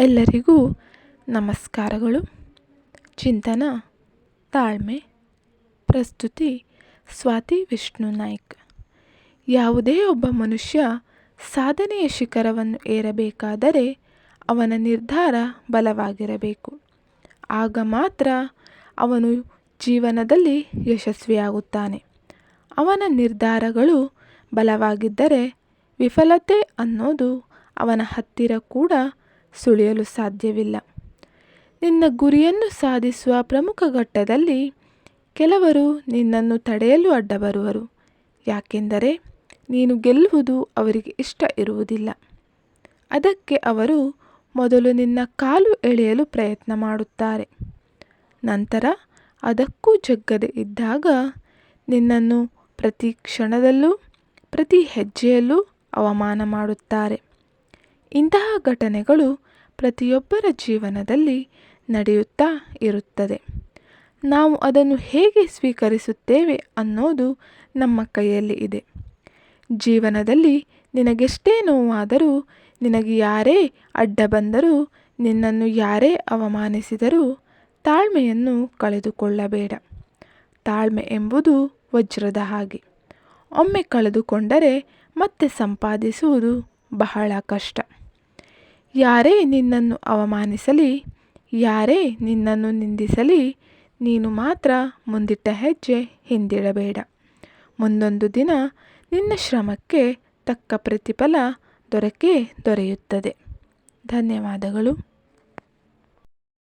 ಎಲ್ಲರಿಗೂ ನಮಸ್ಕಾರಗಳು. ಚಿಂತನ, ತಾಳ್ಮೆ, ಪ್ರಸ್ತುತಿ, ಸ್ವಾತಿ ವಿಷ್ಣು ನಾಯ್ಕ್. ಯಾವುದೇ ಒಬ್ಬ ಮನುಷ್ಯ ಸಾಧನೆಯ ಶಿಖರವನ್ನು ಏರಬೇಕಾದರೆ ಅವನ ನಿರ್ಧಾರ ಬಲವಾಗಿರಬೇಕು. ಆಗ ಮಾತ್ರ ಅವನು ಜೀವನದಲ್ಲಿ ಯಶಸ್ವಿಯಾಗುತ್ತಾನೆ. ಅವನ ನಿರ್ಧಾರಗಳು ಬಲವಾಗಿದ್ದರೆ ವಿಫಲತೆ ಅನ್ನೋದು ಅವನ ಹತ್ತಿರ ಕೂಡ ಸುಳಿಯಲು ಸಾಧ್ಯವಿಲ್ಲ. ನಿನ್ನ ಗುರಿಯನ್ನು ಸಾಧಿಸುವ ಪ್ರಮುಖ ಘಟ್ಟದಲ್ಲಿ ಕೆಲವರು ನಿನ್ನನ್ನು ತಡೆಯಲು ಅಡ್ಡ ಬರುವರು ಯಾಕೆಂದರೆ ನೀನು ಗೆಲ್ಲುವುದು ಅವರಿಗೆ ಇಷ್ಟ ಇರುವುದಿಲ್ಲ. ಅದಕ್ಕೆ ಅವರು ಮೊದಲು ನಿನ್ನ ಕಾಲು ಎಳೆಯಲು ಪ್ರಯತ್ನ ಮಾಡುತ್ತಾರೆ. ನಂತರ ಅದಕ್ಕೂ ಜಗ್ಗದೆ ಇದ್ದಾಗ ನಿನ್ನನ್ನು ಪ್ರತಿ ಕ್ಷಣದಲ್ಲೂ, ಪ್ರತಿ ಹೆಜ್ಜೆಯಲ್ಲೂ ಅವಮಾನ ಮಾಡುತ್ತಾರೆ. ಇಂತಹ ಘಟನೆಗಳು ಪ್ರತಿಯೊಬ್ಬರ ಜೀವನದಲ್ಲಿ ನಡೆಯುತ್ತಾ ಇರುತ್ತದೆ. ನಾವು ಅದನ್ನು ಹೇಗೆ ಸ್ವೀಕರಿಸುತ್ತೇವೆ ಅನ್ನೋದು ನಮ್ಮ ಕೈಯಲ್ಲಿ ಇದೆ. ಜೀವನದಲ್ಲಿ ನಿನಗೆಷ್ಟೇ ನೋವಾದರೂ, ನಿನಗೆ ಯಾರೇ ಅಡ್ಡ ಬಂದರೂ, ನಿನ್ನನ್ನು ಯಾರೇ ಅವಮಾನಿಸಿದರೂ ತಾಳ್ಮೆಯನ್ನು ಕಳೆದುಕೊಳ್ಳಬೇಡ. ತಾಳ್ಮೆ ಎಂಬುದು ವಜ್ರದ ಹಾಗೆ. ಒಮ್ಮೆ ಕಳೆದುಕೊಂಡರೆ ಮತ್ತೆ ಸಂಪಾದಿಸುವುದು ಬಹಳ ಕಷ್ಟ. ಯಾರೇ ನಿನ್ನನ್ನು ಅವಮಾನಿಸಲಿ, ಯಾರೇ ನಿನ್ನನ್ನು ನಿಂದಿಸಲಿ, ನೀನು ಮಾತ್ರ ಮುಂದಿಟ್ಟ ಹೆಜ್ಜೆ ಹಿಂದಿಡಬೇಡ. ಮುಂದೊಂದು ದಿನ ನಿನ್ನ ಶ್ರಮಕ್ಕೆ ತಕ್ಕ ಪ್ರತಿಫಲ ದೊರಕೇ ದೊರೆಯುತ್ತದೆ. ಧನ್ಯವಾದಗಳು.